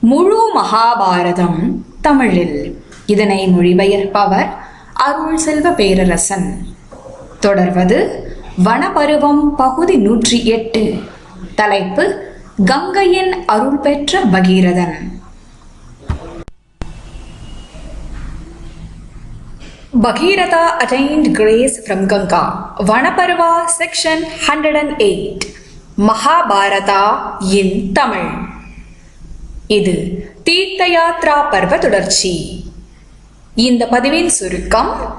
முழு மகாபாரதம் தமிழில். இதனை மொழிபெயர்ப்பவர் அருள் செல்வ பேரரசன். தொடர்வது வனபருவம் பகுதி நூற்றி எட்டு. தலைப்பு கங்கையின் அருள் பெற்ற Bhagirathan. Grace attained grace from Ganga. Vanaparva section 108. Mahabharata இன் தமிழ். இது தீர்த்த யாத்ரா பர்வ தொடர்ச்சி இந்த பதிவின் சுருக்கம்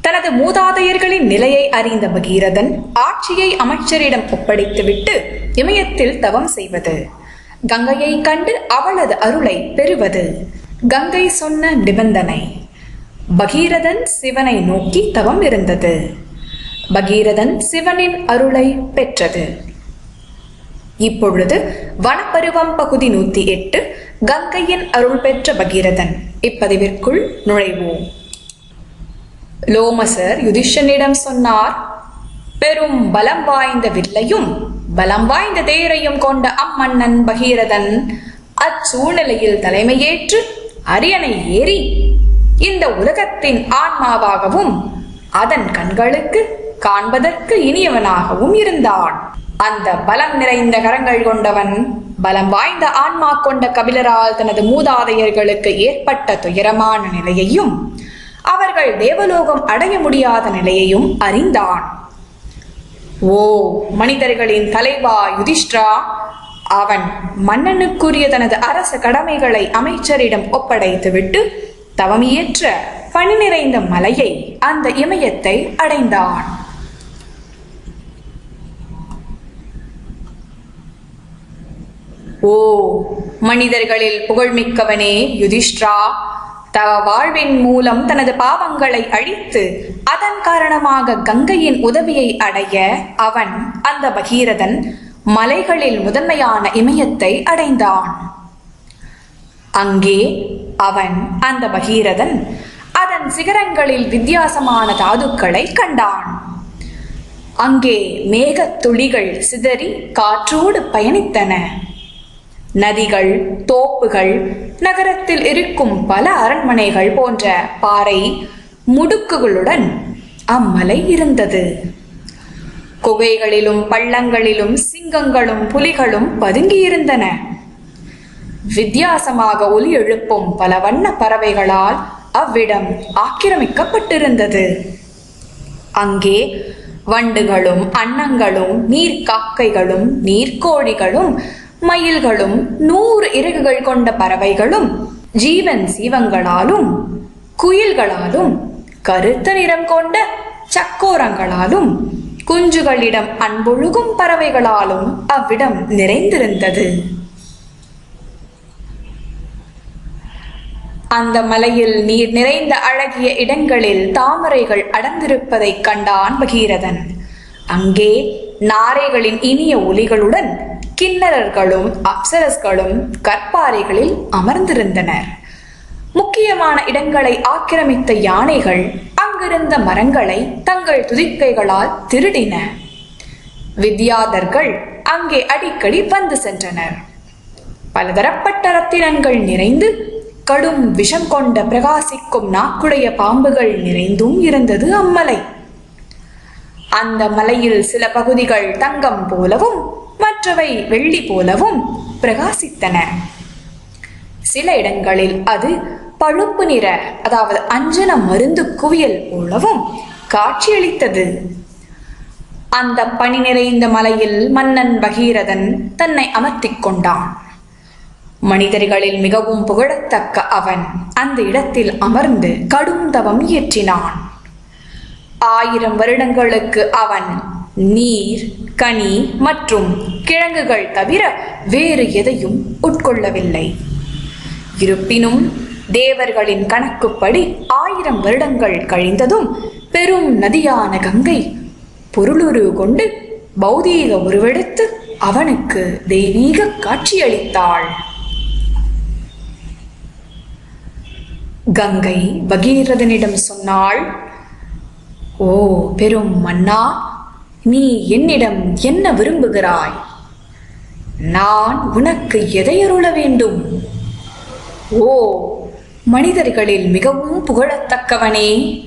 தனது மூதாதையர்களின் நிலையை அறிந்த பகீரதன் ஆட்சியை அமைச்சரிடம் ஒப்படைத்துவிட்டு இமயத்தில் தவம் செய்வது கங்கையை கண்டு அவளது அருளை பெறுவது கங்கை சொன்ன நிபந்தனை. பகீரதன் சிவனை நோக்கி தவம் இருந்தது. பகீரதன் சிவனின் அருளை பெற்றது. இப்பொழுது வனப்பருவம் பகுதி நூத்தி எட்டு கங்கையின் அருள் பெற்ற பகீரதன். இப்பதிவிற்குள் நுழைவோம். லோமசர் யுதிஷனிடம் சொன்னார் பெரும் பலம் வாய்ந்த வில்லையும் பலம் வாய்ந்த தேரையும் கொண்ட அம்மன்னன் பகீரதன் அச்சூழ்நிலையில் தலைமையேற்று அரியணை ஏறி இந்த உலகத்தின் ஆன்மாவாகவும் அதன் கண்களுக்கு காண்பதற்கு இனியவனாகவும் இருந்தான். அந்த பலம் நிறைந்த கரங்கள் கொண்டவன் பலம் வாய்ந்த ஆன்மா கொண்ட கபிலரால் தனது மூதாதையர்களுக்கு ஏற்பட்ட துயரமான நிலையையும் அவர்கள் தேவலோகம் அடைய முடியாத நிலையையும் அறிந்தான். ஓ மனிதர்களின் தலைவா யுதிஷ்டிரா அவன் மன்னனுக்குரிய தனது அரச கடமைகளை அமைச்சரிடம் ஒப்படைத்துவிட்டு தவமியற்ற பணி நிறைந்த மலையை அந்த இமயத்தை அடைந்தான். ஓ மனிதர்களில் புகழ்மிக்கவனே யுதிஷ்டிரா தவ வாழ்வின் மூலம் தனது பாவங்களை அழித்து அதன் காரணமாக கங்கையின் உதவியை அடைய அவன் அந்த பகீரதன் மலைகளில் முதன்மையான இமயத்தை அடைந்தான். அங்கே அவன் அந்த பகீரதன் அதன் சிகரங்களில் வித்தியாசமான தாதுக்களை கண்டான். அங்கே மேகத் துளிகள் சிதறி காற்றோடு பயணித்தன. நதிகள் தோப்புகள் நகரத்தில் இருக்கும் பல அரண்மனைகள் போன்ற பாறை முடுக்குகளுடன் அம்மலை இருந்தது. குகைகளிலும் பள்ளங்களிலும் சிங்கங்களும் புலிகளும் பதுங்கியிருந்தன. வித்தியாசமாக ஒலி எழுப்பும் பல வண்ண பறவைகளால் அவ்விடம் ஆக்கிரமிக்கப்பட்டிருந்தது. அங்கே வண்டுகளும் அன்னங்களும் நீர்க்காக்கைகளும் நீர்க்கோழிகளும் மயில்களும் நூறு இறகுகள் கொண்ட பறவைகளும் ஜீவன் சீவங்களாலும் குயில்களாலும் கருத்த நிறம் கொண்ட சக்கோரங்களாலும் குஞ்சுகளிடம் அன்பொழுகும் பறவைகளாலும் அவ்விடம் நிறைந்திருந்தது. அந்த மலையில் நீர் நிறைந்த அழகிய இடங்களில் தாமரைகள் அடர்ந்திருப்பதைக் கண்டான் பகீரதன். அங்கே நாரைகளின் இனிய ஒலிகளுடன் கிண்ணறர்களும் அப்சரஸ்களும் கற்பாறைகளில் அமர்ந்திருந்தனர். முக்கியமான இடங்களை ஆக்கிரமித்த யானைகள் அங்கிருந்த மரங்களை தங்கள் துதிக்கைகளால் திருடின. வித்யாதர்கள் அங்கே அடிக்கடி வந்து சென்றனர். பலதரப்பட்ட ரத்தினங்கள் நிறைந்து கடும் விஷம் கொண்ட பிரகாசிக்கும் நாக்குடைய பாம்புகள் நிறைந்தும் இருந்தது அம்மலை. அந்த மலையில் சில பகுதிகள் தங்கம் போலவும் மற்றவை வெள்ளி போலவும் பிரகாசித்தன. சில இடங்களில் அது பழுப்பு நிற அதாவது அஞ்சன மருந்து குவியல் போலவும் காட்சியளித்தது. அந்த பனி நிறைந்த மலையில் மன்னன் பகீரதன் தன்னை அமர்த்திக் கொண்டான். மனிதர்களில் மிகவும் புகழத்தக்க அவன் அந்த இடத்தில் அமர்ந்து கடும் தவம் இயற்றினான். ஆயிரம் வருடங்களுக்கு அவன் நீர் கனி மற்றும் கிழங்குகள் தவிர வேறு எதையும் உட்கொள்ளவில்லை. இருப்பினும் தேவர்களின் கணக்குப்படி ஆயிரம் வருடங்கள் கழிந்ததும் பெரும் நதியான கங்கை பொருளுரு கொண்டு பௌதீக உருவெடுத்து அவனுக்கு தெய்வீக காட்சியளித்தாள். கங்கை பகீரதனிடம் சொன்னாள் ஓ பெரும் மன்னா நீ என்னிடம் என்ன விரும்புகிறாய்? நான் உனக்கு எதை அருள வேண்டும்? ஓ மனிதர்களில் மிகவும் புகழத்தக்கவனே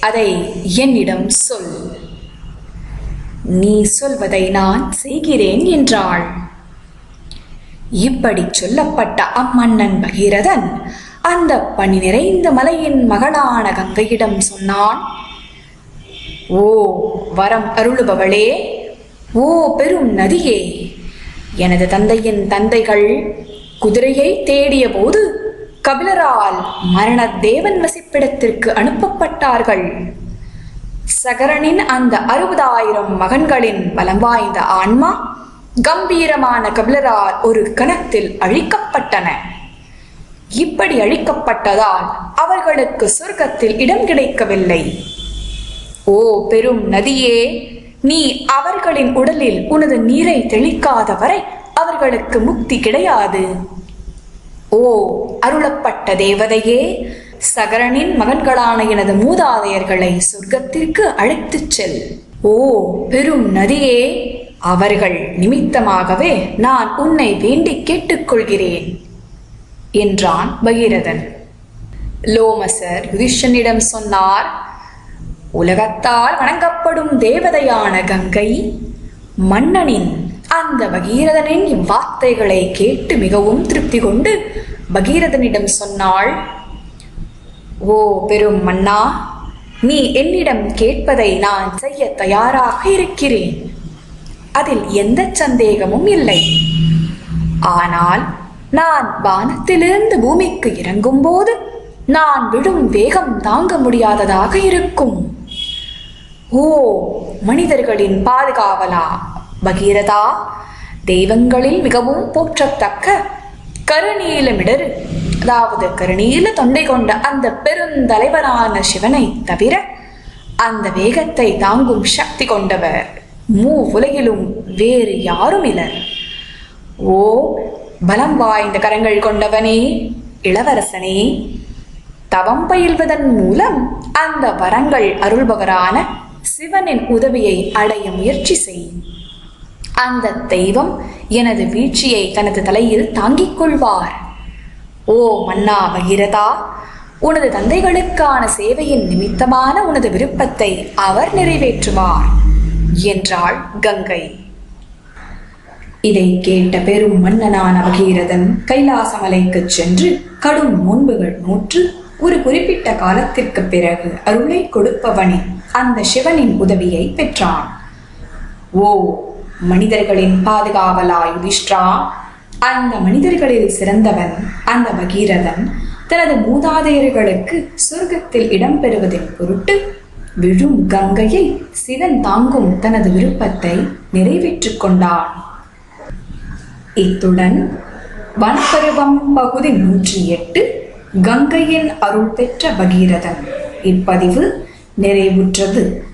அதை என்னிடம் சொல். நீ சொல்வதை நான் செய்கிறேன் என்றாள். இப்படி சொல்லப்பட்ட அம்மன்னன் பகீரதன் அந்த பணி நிறைந்த மலையின் மகளான கங்கையிடம் சொன்னான் ஓ வரம் அருளுபவளே ஓ பெரும் நதியே எனது தந்தையின் தந்தைகள் குதிரையை தேடிய போது கபிலரால் மரண தேவன் வசிப்பிடத்திற்கு அனுப்பப்பட்டார்கள். சகரனின் அந்த அறுபதாயிரம் மகன்களின் பலம் வாய்ந்த ஆன்மா கம்பீரமான கபிலரால் ஒரு கணத்தில் அழிக்கப்பட்டன. இப்படி அழிக்கப்பட்டதால் அவர்களுக்கு சொர்க்கத்தில் இடம் கிடைக்கவில்லை. ஓ பெரும் நதியே நீ அவர்களின் உடலில் உனது நீரை தெளிக்காத வரை அவர்களுக்கு முக்தி கிடையாது. ஓ அருளப்பட்ட தேவதையே சகரனின் மகன்களான எனது மூதாதையர்களை சொர்க்கத்திற்கு அழைத்துச் செல். ஓ பெரும் நதியே அவர்கள் நிமித்தமாகவே நான் உன்னை வேண்டி கேட்டுக்கொள்கிறேன் என்றான் பகீரதன் லோமசர் யுதிஷனிடம் சொன்னார் உலகத்தால் வணங்கப்படும் தேவதையான கங்கை. மன்னனின் அந்த பகீரதனின் இவ்வார்த்தைகளை கேட்டு மிகவும் திருப்தி கொண்டு பகீரதனிடம் சொன்னாள் ஓ பெரும் மன்னா நீ என்னிடம் கேட்பதை நான் செய்ய தயாராக இருக்கிறேன். அதில் எந்த சந்தேகமும் இல்லை. ஆனால் நான் வானத்திலிருந்து பூமிக்கு இறங்கும்போது நான் விடும் வேகம் தாங்க முடியாததாக இருக்கும். ஓ மனிதர்களின் பாதுகாவலா? பகீரதா? தெய்வங்களில் மிகவும் போற்றத்தக்க கருநீலமிடரு. அதாவது கருநீல தொண்டை கொண்ட அந்த பெருந்தலைவரான சிவனை தவிர அந்த வேகத்தை தாங்கும் சக்தி கொண்டவர் மூ உலகிலும் வேறு யாரும் இலர் ஓ பலம் வாய்ந்த கரங்கள் கொண்டவனே இளவரசனே தவம் பயில்வதன் மூலம் அந்த வரங்கள் அருள்பவரான சிவனின் உதவியை அடைய முயற்சி செய். அந்த தெய்வம் எனது வீழ்ச்சியை தனது தலையில் தாங்கிக் கொள்வார். ஓ மன்னா பகிரதா உனது தந்தைகளுக்கான சேவையின் நிமித்தமான உனது விருப்பத்தை அவர் நிறைவேற்றுவார் என்றாள் கங்கை. இதை கேட்ட பெரும் மன்னனான பகீரதன் கைலாசமலைக்குச் சென்று கடும் முன்புகள் நூற்று ஒரு குறிப்பிட்ட காலத்திற்கு பிறகு அருளை கொடுப்பவனே அந்த சிவனின் உதவியை பெற்றான். ஓ மனிதர்களின் பாதுகாவலா யுதிஷ்டா அந்த மனிதர்களில் சிறந்தவன் அந்த பகீரதன் தனது மூதாதையர்களுக்கு சொர்க்கத்தில் இடம்பெறுவதின் பொருட்டு விழும் கங்கையை சிவன் தாங்கும் தனது விருப்பத்தை நிறைவேற்றிக் கொண்டான். இத்துடன் வனப்பருவம் பகுதி நூற்றி எட்டு கங்கையின் அருள் பெற்ற பகீரதன். இப்பதிவு நிறைவுற்றது.